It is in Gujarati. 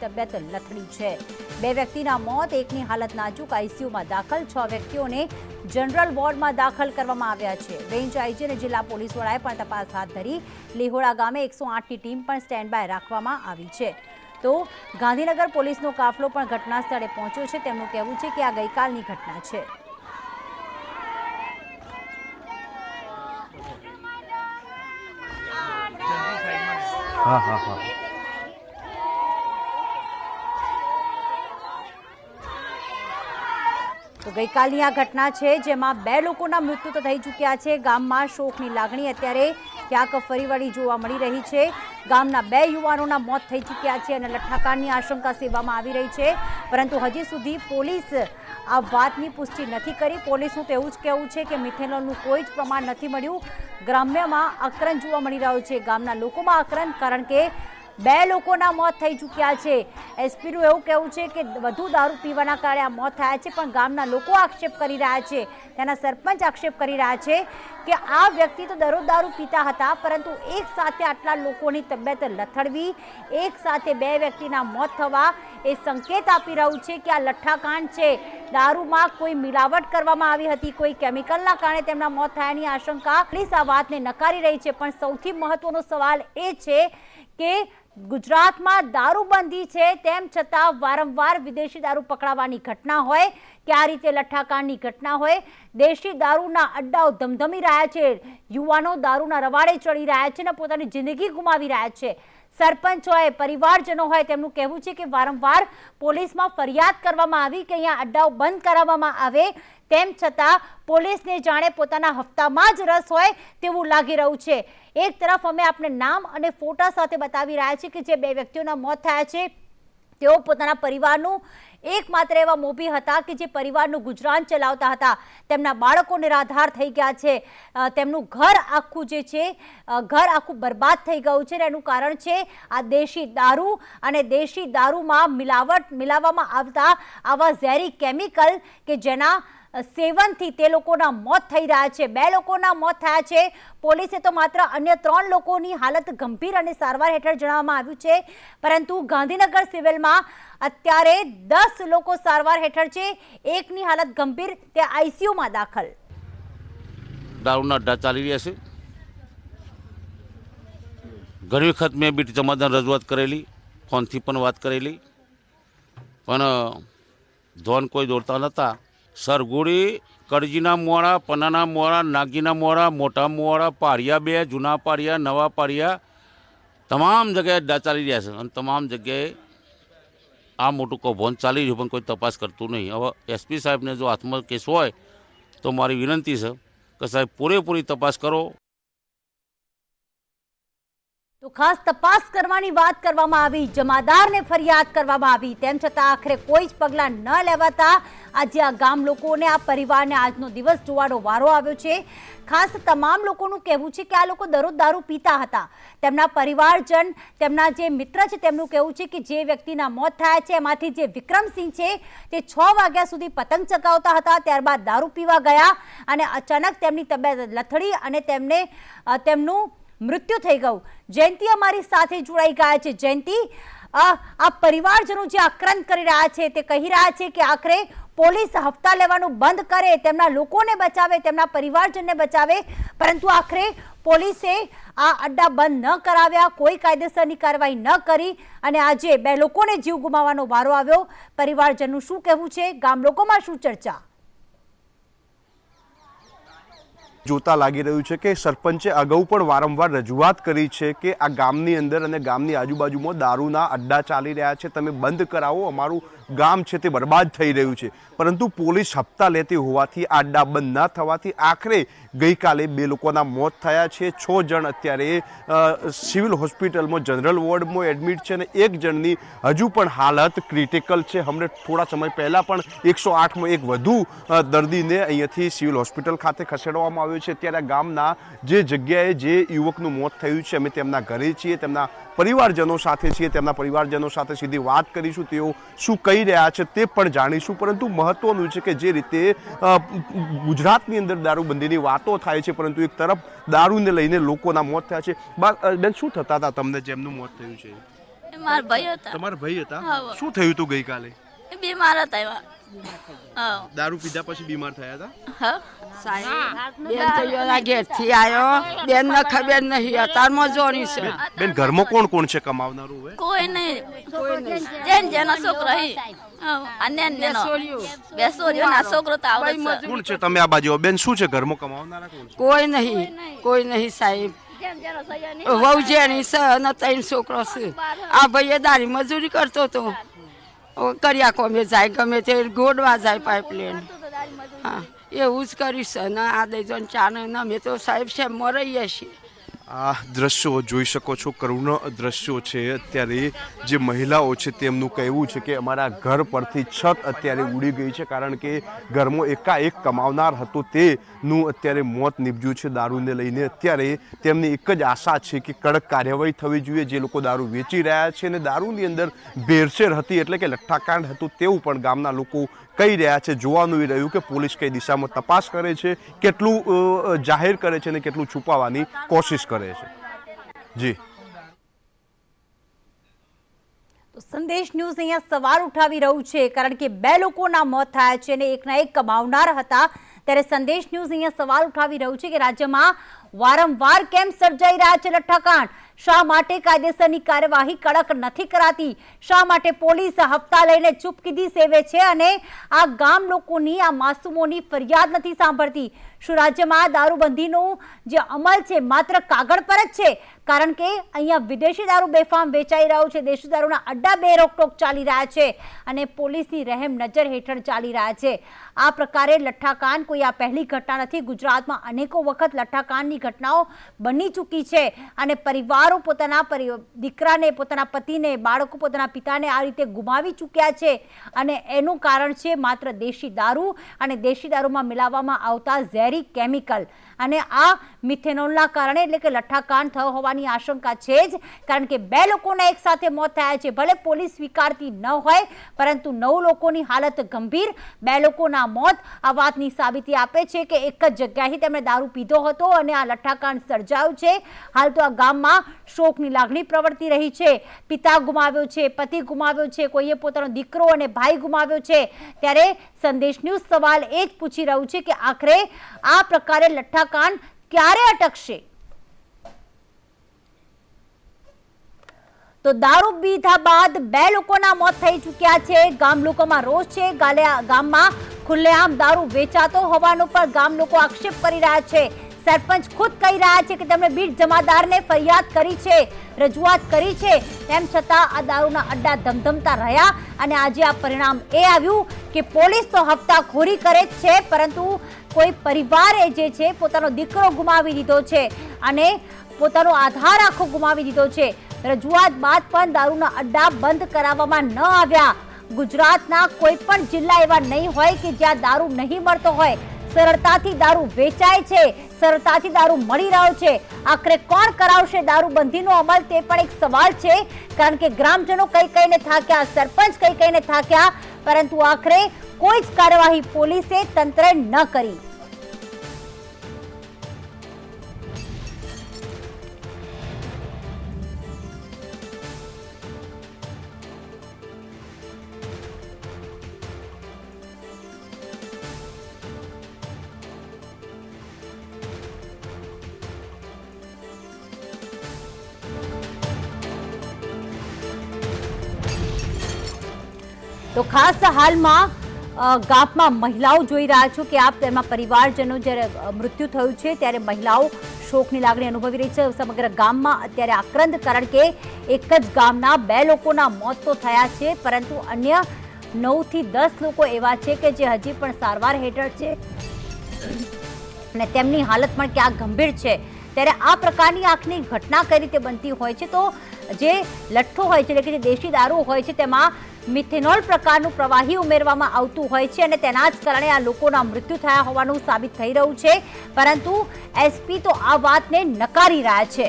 તબિયત લથડી છે. બે વ્યક્તિના મોત, એકની હાલત નાજુક આઈસીયુમાં દાખલ, છ વ્યક્તિઓને જનરલ વોર્ડમાં દાખલ કરવામાં આવ્યા છે. રેન્જ આઈજી અને જિલ્લા પોલીસ વડાએ પણ તપાસ હાથ ધરી. લીહોળા ગામે એકસો આઠની ટીમ પણ સ્ટેન્ડ બાય રાખવામાં આવી છે. તો ગાંધીનગર પોલીસનો કાફલો પણ ઘટના સ્થળે પહોંચ્યો છે. તેમનું કહેવું છે કે આ ગઈકાલની ઘટના છે. હા હા હા. તો ગઈકાલની આ ઘટના છે જેમાં બે લોકોના મૃત્યુ તો થઈ ચૂક્યા છે. ગામમાં શોકની લાગણી અત્યારે ક્યાંક ફરી વળી જોવા મળી રહી છે. ગામના બે યુવાનોના મોત થઈ ચૂક્યા છે અને લઠ્ઠાકાંડની આશંકા સેવામાં આવી રહી છે. પરંતુ હજી સુધી પોલીસ આ વાતની પુષ્ટિ નથી કરી. પોલીસનું તો એવું જ કહેવું છે કે મિથેનોલનું કોઈ જ પ્રમાણ નથી મળ્યું. ગ્રામ્યમાં આક્રંદ જોવા મળી રહ્યો છે. ગામના લોકોમાં આક્રંદ કારણ કે બે લોકોના મોત થઈ ચૂક્યા છે. એસપીનું એવું કહેવું છે કે વધુ દારૂ પીવાના કારણે આ મોત થયા છે, પણ ગામના લોકો આક્ષેપ કરી રહ્યા છે. તેના સરપંચ આક્ષેપ કરી રહ્યા છે કે આ વ્યક્તિ તો દરરોજ દારૂ પીતા હતા, પરંતુ એક સાથે આટલા લોકોની તબિયત લથડવી, એક સાથે બે વ્યક્તિના મોત થવા એ સંકેત આપી રહ્યું છે કે આ લઠ્ઠાકાંડ છે. દારૂમાં કોઈ મિલાવટ કરવામાં આવી હતી. કોઈ કેમિકલના કારણે તેમના મોત થયાની આશંકા. પોલીસ આ વાતને નકારી રહી છે. પણ સૌથી મહત્વનો સવાલ એ છે કે ગુજરાતમાં દારૂબંધી છે તેમ છતાં વારંવાર વિદેશી દારૂ પકડાવાની ઘટના હોય કે આ રીતે લઠ્ઠાકાંડની ઘટના હોય. દેશી દારૂના અડ્ડાઓ ધમધમી રહ્યા છે. યુવાનો દારૂના રવાડે ચડી રહ્યા છે અને પોતાની જિંદગી ગુમાવી રહ્યા છે. સરપંચ હોય પરિવારજનો હોય તેમનું કહેવું છે કે વારંવાર પોલીસમાં ફરિયાદ કરવામાં આવી કે અહીંયા અડ્ડાઓ બંધ કરાવવામાં આવે, તેમ છતાં પોલીસને જાણે પોતાના હપ્તામાં જ રસ હોય તેવું લાગી રહ્યું છે. એક તરફ અમે આપણે નામ અને ફોટા સાથે બતાવી રહ્યા છીએ કે જે બે વ્યક્તિઓના મોત થયા છે, તેઓ પોતાના પરિવારનું એકમાત્ર એવા મોભી હતા કે જે પરિવારનું ગુજરાન ચલાવતા હતા. તેમના બાળકો નિરાધાર થઈ ગયા છે. તેમનું ઘર આખું જે છે ઘર આખું બરબાદ થઈ ગયું છે અને એનું કારણ છે આ દેશી દારૂ અને દેશી દારૂમાં મિલાવટ, મિલાવવામાં આવતા આવા ઝેરી કેમિકલ કે જેના સેવનથી તે લોકોના મોત થઈ રહ્યા છે. બે લોકોના મોત થયા છે. પોલીસે તો માત્ર અન્ય ત્રણ લોકોની હાલત ગંભીર અને સારવાર હેઠળ જણાવવામાં આવ્યું છે. પરંતુ ગાંધીનગર સિવિલમાં અત્યારે દસ લોકો સારવાર હેઠળ છે. એકની હાલત ગંભીર. તે આઈસીયુમાં દાખલ. દારૂના અડ્ડા ચાલી રહ્યા છે. ઘણી વખત મેં બીટ જમાદાર રજૂઆત કરેલી, ફોનથી પણ વાત કરેલી. પણ ધોન કોઈ દોડતા નહોતા. સરગુડી, કરજીના મોડા પનાના મોડા નાગીના મોડા મોટા મોડા પારિયા બે, જૂના પારિયા, નવા પારિયા, તમામ જગ્યાએ ચાલી રહ્યા છે. અને તમામ જગ્યાએ આ મોટું કૌભાંડ ચાલી રહ્યું પણ કોઈ તપાસ કરતું નહીં. હવે એસપી સાહેબને જો હાથમાં કેસ હોય, તો મારી વિનંતી છે કે સાહેબ પૂરેપૂરી તપાસ કરો. તો ખાસ તપાસ કરવાની વાત કરવામાં આવી, જમાદારને ફરિયાદ કરવામાં આવી. તેમ છતાં આખરે કોઈ જ પગલાં ન લેવાતા આજે આ ગામ લોકોને, આ પરિવારને આજનો દિવસ જોવાનો વારો આવ્યો છે. ખાસ તમામ લોકોનું કહેવું છે કે આ લોકો દરરોજ દારૂ પીતા હતા. તેમના પરિવારજન, તેમના જે મિત્ર છે, તેમનું કહેવું છે કે જે વ્યક્તિના મોત થયા છે, એમાંથી જે વિક્રમસિંહ છે, તે છ વાગ્યા સુધી પતંગ ચગાવતા હતા, ત્યારબાદ દારૂ પીવા ગયા અને અચાનક તેમની તબિયત લથડી અને તેમને તેમનું મૃત્યુ થઈ ગયું. જયંતિ અમારી સાથે જોડાઈ ગયા છે. જયંતિ, આ પરિવારજનો જે આક્રંદ કરી રહ્યા છે, તે કહી રહ્યા છે કે આખરે પોલીસ હપ્તા લેવાનું બંધ કરે, તેમના લોકોને બચાવે, તેમના પરિવારજનને બચાવે, પરંતુ આખરે પોલીસે આ અડ્ડા બંધ ન કરાવ્યા, કોઈ કાયદેસરની કાર્યવાહી ન કરી અને આજે બે લોકોને જીવ ગુમાવવાનો વારો આવ્યો. પરિવારજનનું શું કહેવું છે? ગામ લોકોમાં શું ચર્ચા? જોતા લાગી રહ્યું છે કે સરપંચે અગાઉ પણ વારંવાર રજૂઆત કરી છે કે આ ગામની અંદર અને ગામની આજુબાજુમાં દારૂના અડ્ડા ચાલી રહ્યા છે. તમે બંધ કરાવો, અમારું ગામ છે તે બરબાદ થઈ રહ્યું છે. પરંતુ પોલીસ હપ્તા લેતી હોવાથી આ અડ્ડા બંધ ન થવાથી આખરે ગઈકાલે બે લોકોના મોત થયા છે. છ જણ અત્યારે સિવિલ હોસ્પિટલમાં, જનરલ વોર્ડમાં એડમિટ છે અને એક જણની હજુ પણ હાલત ક્રિટિકલ છે. હમણે થોડા સમય પહેલાં પણ એકસો આઠમાં એક વધુ દર્દીને અહીંયાથી સિવિલ હોસ્પિટલ ખાતે ખસેડવામાં આવ્યો છે અત્યારે ગામના જે જગ્યાએ જે યુવકનું મોત થયું છે અમે તેમના ઘરે છીએ તેમના પરિવારજનો સાથે છીએ તેમના પરિવારજનો સાથે સીધી વાત કરીશું તેઓ શું કહી રહ્યા છે તે પણ જાણીશું પરંતુ મહત્વનું છે કે જે રીતે ગુજરાતની અંદર દારૂબંધીની વાતો થાય છે પરંતુ એક તરફ દારૂને લઈને લોકોના મોત થયા છે. બેન શું થતા હતા તમને જેમનું મોત થયું છે? મારા ભાઈ હતા. તમારા ભાઈ હતા? શું થયું હતું ગઈકાલે? બીમાર હતા એવા. દારૂ પીધા પછી બીમાર થયા હતા? બેન તો યોના ઘેરથી આવ્યો બેન ને ખબર નહીં અતારમાં જોડી છે. બેન ઘરમાં કોણ કોણ છે કમાવનારું હવે? કોઈ નહીં. જેન જેનો છોકરો હી. અન્ય અન્યનો બેસો ના છોકરો તો આવડે છે. કોણ છે તમે આ બાજુ બેન શું છે? ઘરમાં કમાવનારા કોણ કોઈ નહીં. કોઈ નહીં. સાહેબ. જેન જેનો વહુ જેણી છે અને ત્રણ છોકરો છે. આ ભાઈએ દારી મજૂરી કરતો હતો. કર્યા કોમે જાય ગમે તે ગોડવા જાય પાઇપલાઇન હા એવું જ કરીશ. ને આ દઈ ચાને અમે તો સાહેબ સાહેબ મરાઈએ છીએ. આ દ્રશ્યો જોઈ શકો છો, કરુણ દ્રશ્યો છે. અત્યારે જે મહિલાઓ છે તેમનું કહેવું છે કે અમારા ઘર પરથી છત અત્યારે ઉડી ગઈ છે કારણ કે ઘરમાં એકાએક કમાવનાર હતો તેનું અત્યારે મોત નીપજ્યું છે દારૂને લઈને. અત્યારે તેમની એક જ આશા છે કે કડક કાર્યવાહી થવી જોઈએ. જે લોકો દારૂ વેચી રહ્યા છે અને દારૂની અંદર ભેરસેર હતી એટલે કે લઠ્ઠાકાંડ હતું તેવું પણ ગામના લોકો કહી રહ્યા છે, જોવાનું એ રહ્યું કે પોલીસ કઈ દિશામાં તપાસ કરે છે, કેટલું જાહેર કરે છે અને કેટલું છુપાવવાની કોશિશ કરે છે. જી. તો સંદેશ ન્યૂઝ અહીંયા સવાલ ઉઠાવી રહ્યું છે, કારણ કે બે લોકોના મોત થયા છે અને એકના એક કમાવનાર હતા. ત્યારે સંદેશ ન્યૂઝ અહીંયા સવાલ ઉઠાવી રહ્યું છે કે રાજ્યમાં વારંવાર કેમ સર્જાઈ રહ્યા છે લઠ્ઠાકાંડ? શા માટે કાયદેસરની કાર્યવાહી કડક નથી કરાતી? શા માટે પોલીસ હપ્તા લઈને ચૂપકીદી સેવે છે અને આ ગામ લોકોની, આ માસૂમોની ફરિયાદ નથી સાંભળતી? શું રાજ્યમાં દારૂબંધીનો જે અમલ છે, માત્ર કાગળ પર જ છે? કારણ કે અહીંયા વિદેશી દારૂ બેફામ વેચાઈ રહ્યો છે. દેશી દારૂના અડ્ડા બે રોકટોક ચાલી રહ્યા છે અને પોલીસની રહેમ નજર હેઠળ ચાલી રહ્યા છે. આ પ્રકારે લઠ્ઠાકાંડ કોઈ આ પહેલી ઘટના નથી. ગુજરાતમાં અનેકો વખત લઠ્ઠાકાંડની ઘટનાઓ બની ચૂકી છે અને પરિવારો પોતાના દીકરાને, પોતાના પતિને, બાળકો પોતાના પિતાને આ રીતે ગુમાવી ચૂક્યા છે અને એનું કારણ છે માત્ર દેશી દારૂ અને દેશી દારૂમાં મિલાવવામાં આવતા ઝેરી કેમિકલ. અને આ મિથેનોલના કારણે એટલે કે લઠ્ઠાકાંડ થયો હોવાની આશંકા છે જ, કારણ કે બે લોકોના એકસાથે મોત થયા છે. ભલે પોલીસ સ્વીકારતી ન હોય, પરંતુ નવ લોકોની હાલત ગંભીર. બે લોકોના મોત આ વાતની સાબિતી આપે છે કે એક જ જગ્યાએથી તેમણે દારૂ પીધો હતો અને આ લઠ્ઠાકાંડ સર્જાયું છે. હાલ તો આ ગામમાં શોકની લાગણી પ્રવર્તી રહી છે. પિતા ગુમાવ્યો છે, પતિ ગુમાવ્યો છે, કોઈએ પોતાનો દીકરો અને ભાઈ ગુમાવ્યો છે. ત્યારે સંદેશ ન્યૂઝ સવાલ એ જ પૂછી રહ્યું છે કે આખરે આ પ્રકારે લઠ્ઠાકાંડ ક્યારે અટકશે? તો દારૂ પીધા બાદ બે લોકોના મોત થઈ ચૂક્યા છે. ગામ લોકોમાં રોષ છે. ગામમાં ખુલ્લેઆમ દારૂ વેચાતો હોવાનો પણ ગામ લોકો આક્ષેપ કરી રહ્યા છે. સરપંચ ખુદ કહી રહ્યા છે કે તેમણે બીટ જમાદારને ફરિયાદ કરી છે, રજૂઆત કરી છે. તેમ છતાં આ દારૂના અડ્ડા ધમધમતા રહ્યા અને આજે આ પરિણામ એ આવ્યું કે પોલીસ તો હપ્તાખોરી કરે જ છે, પરંતુ કોઈ પરિવારે જે છે પોતાનો દીકરો ગુમાવી દીધો છે અને પોતાનો આધાર આખો ગુમાવી દીધો છે. રજૂઆત બાદ પણ દારૂના અડ્ડા બંધ કરાવવામાં ન આવ્યા. ગુજરાતના કોઈ પણ જિલ્લા એવા નહીં હોય કે જ્યાં દારૂ નહીં મળતો હોય. સરળતાથી દારૂ વેચાય છે, સરળતાથી દારૂ મળી રહ્યો છે. આખરે કોણ કરાવશે દારૂબંધીનો અમલ તે પણ એક સવાલ છે. કારણ કે ગ્રામજનો કઈ કઈને થાક્યા, સરપંચ કઈ કઈને થાક્યા, પરંતુ આખરે કોઈ જ કાર્યવાહી પોલીસે તંત્રે ન કરી. તો ખાસ હાલમાં ગામમાં મહિલાઓ જોઈ રહ્યા છો કે આપ તેમાં પરિવારજનો જ્યારે મૃત્યુ થયું છે ત્યારે મહિલાઓ શોકની લાગણી અનુભવી રહી છે. સમગ્ર ગામમાં અત્યારે આક્રંદ કારણ કે એક જ ગામના બે લોકોના મોત તો થયા છે, પરંતુ અન્ય નવથી દસ લોકો એવા છે કે જે હજી પણ સારવાર હેઠળ છે. અને તેમની હાલત પણ ક્યાં ગંભીર છે. ત્યારે આ પ્રકારની આંખની ઘટના કઈ રીતે બનતી હોય છે? તો જે લઠ્ઠો હોય છે, એટલે કે જે દેશી દારૂ હોય છે, તેમાં મિથેનોલ પ્રકારનું પ્રવાહી ઉમેરવામાં આવતું હોય છે અને તેના જ કારણે આ લોકોના મૃત્યુ થયા હોવાનું સાબિત થઈ રહ્યું છે. પરંતુ એસપી તો આ વાતને નકારી રહ્યા છે.